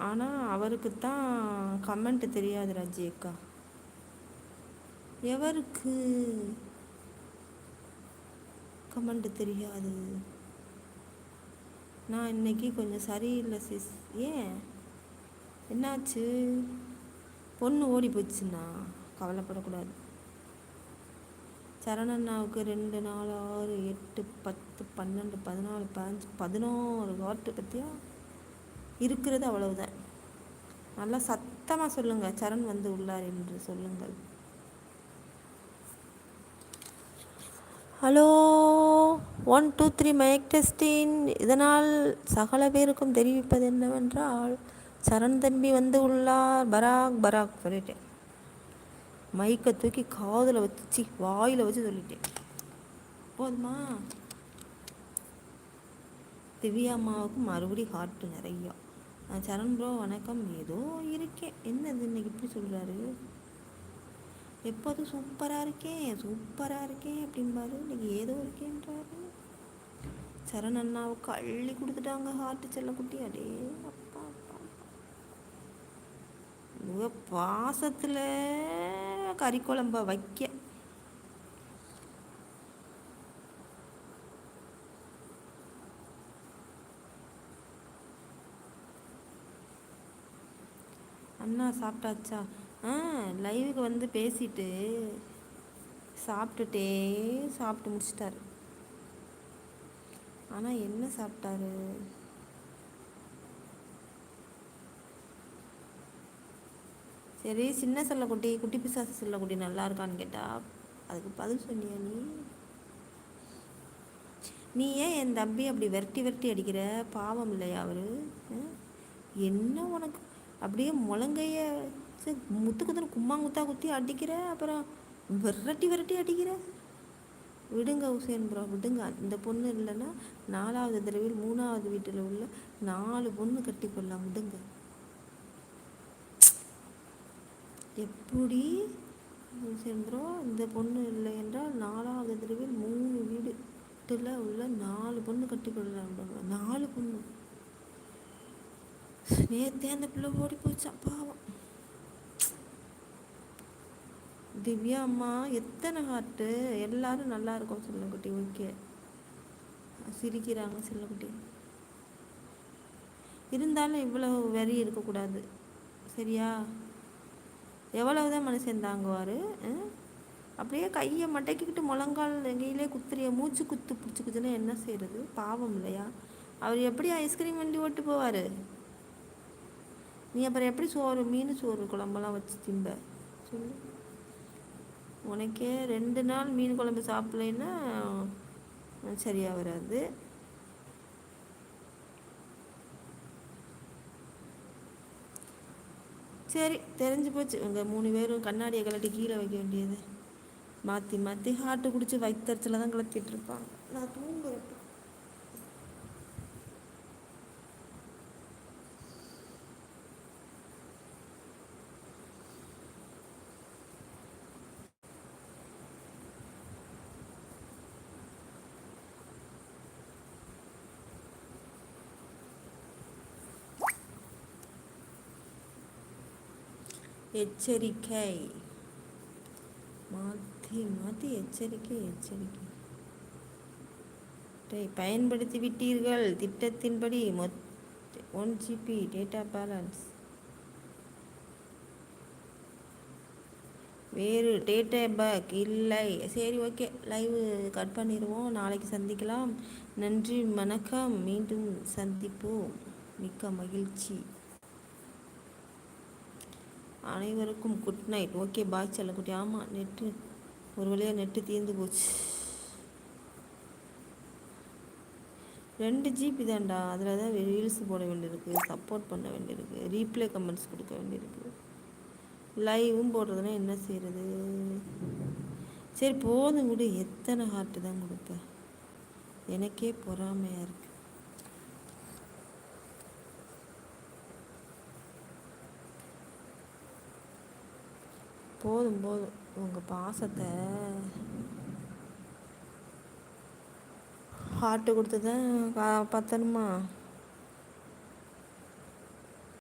ஆனால் அவருக்கு தான் கமெண்ட் தெரியாது ராஜி அக்கா. எவருக்கு கமெண்ட் தெரியாது? நான் இன்னைக்கு கொஞ்சம் சரியில்லை சிஸ் ஏன்? என்னாச்சு? பொண்ணு ஓடி போச்சுன்னா கவலைப்படக்கூடாது. சரணண்ணாவுக்கு ரெண்டு நாலு ஆறு எட்டு பத்து பன்னெண்டு பதினாலு பதினஞ்சு பதினோரு வாட்டு பற்றியா இருக்கிறது அவ்வளவுதான். நல்லா சத்தமாக சொல்லுங்கள் சரண் வந்து உள்ளார் என்று சொல்லுங்கள். Hello one two three mike testing இதனால் சகல பேருக்கும் தெரிவிப்பது என்னவென்றால் சரண் தம்பி வந்து உள்ளார். பராக் பராக் சொல்லிட்டேன். மைக்கை தூக்கி காதில் வச்சு வாயில் வச்சு சொல்லிட்டேன். போதுமா? திவ்யா அம்மாவுக்கு மறுபடி ஹார்ட்டு நிறையா. சரண் ப்ரோ வணக்கம். ஏதோ இருக்கேன். என்னது இன்னைக்கு இப்படி சொல்கிறாரு எப்போதும் சூப்பராக இருக்கேன்? சூப்பராக இருக்கேன் அப்படின்பாரு இன்னைக்கு ஏதோ இருக்கேன்றாரு. சரண் அண்ணாவுக்கு அள்ளி கொடுத்துட்டாங்க. ஹார்ட்டு செல்லக்குட்டி அடே அப்பா அப்பா பாசத்தில் கறி குழம்ப வைக்க. அண்ணா சாப்பிட்டாச்சா? ஆ லைவுக்கு வந்து பேசிட்டு சாப்பிட்டுட்டே சாப்பிட்டு முடிச்சிட்டாரு. ஆனால் என்ன சாப்பிட்டாரு? சரி சின்ன செல்லக்குட்டி குட்டி பிசாசு செல்லக்குட்டி நல்லா இருக்கான்னு கேட்டால் அதுக்கு பதில் சொன்னியா நீ? நீ ஏன் என் தம்பி அப்படி விரட்டி விரட்டி அடிக்கிற? பாவம் இல்லையா அவர்? என்ன உனக்கு அப்படியே முழங்கைய முத்து குத்துன்னு கும்மாங்குத்தா குத்தி அடிக்கிற அப்புறம் விரட்டி விரட்டி அடிக்கிற. விடுங்க ஹுசேன் ப்ரோ விடுங்க. இந்த பொண்ணு இல்லைன்னா நாலாவது தடவையில் மூணாவது வீட்டில் உள்ள நாலு பொண்ணு கட்டி கொள்ளலாம். விடுங்க. எப்படி சென்றோம் இந்த பொண்ணு இல்லை என்றால் நாலாவது தடவையில் மூணு வீடுல உள்ள நாலு பொண்ணு கட்டி கொடுக்குறாங்க நாலு பொண்ணு. நேத்தே அந்த பிள்ளை ஓடி போச்சா பாவம் திவ்யா அம்மா எத்தனை ஹார்ட்டு எல்லாரும் நல்லா இருக்கும் செல்லக்குட்டி ஓகே. சிரிக்கிறாங்க செல்லக்குட்டி இருந்தாலும் இவ்வளவு வெறி இருக்கக்கூடாது. சரியா? எவ்வளவுதான் மனுஷன் தாங்குவார் அப்படியே கையை மடக்கிக்கிட்டு முழங்கால் எங்கேயிலே குத்துறிய மூச்சு குத்து பிடிச்சி என்ன செய்கிறது பாவம் இல்லையா? அவர் எப்படி ஐஸ்கிரீம் வண்டி ஓட்டு போவார்? நீ அப்புறம் எப்படி சோறு மீன் சோறு குழம்பெல்லாம் வச்சு திம்ப? சொல்லு. உனக்கே ரெண்டு நாள் மீன் குழம்பு சாப்பிட்லைன்னா சரியாக வராது. சரி தெரிஞ்சு போச்சு. உங்கள் மூணு பேரும் கண்ணாடியை கலட்டி கீழே வைக்க வேண்டியது. மாற்றி மாற்றி ஹார்ட்டு குடிச்சு வயிற்றுல தான் கலத்திட்டு இருப்பாங்க. நான் தூங்குறேன் எச்சரிக்கை. மாற்றி மாற்றி எச்சரிக்கை எச்சரிக்கை. பயன்படுத்தி விட்டீர்கள். திட்டத்தின்படி மொத் ஒன் ஜிபி டேட்டா பேலன்ஸ் வேறு டேட்டா பேக் இல்லை. சரி ஓகே லைவ் கட் பண்ணிடுவோம் நாளைக்கு சந்திக்கலாம். நன்றி வணக்கம். மீண்டும் சந்திப்போம். மிக்க மகிழ்ச்சி. அனைவருக்கும் குட் நைட் ஓகே பாய் செல்லக்குட்டி. ஆமாம் நெட்டு ஒரு வழியாக நெட்டு தீர்ந்து போச்சு. ரெண்டு ஜிபி தான்டா. அதில் தான் ரீல்ஸ் போட வேண்டியிருக்கு சப்போர்ட் பண்ண வேண்டியிருக்கு ரீப்ளே கமெண்ட்ஸ் கொடுக்க வேண்டியிருக்கு. லைவும் போடுறதுனா என்ன செய்கிறது சரி போதும் விடு. எத்தனை ஹார்ட்டு தான் கொடுப்பேன் எனக்கே பொறாமையாக இருக்குது போதும் போதும். உங்கள் பாசத்தை ஹார்ட்டு கொடுத்து தான் பத்தணுமா?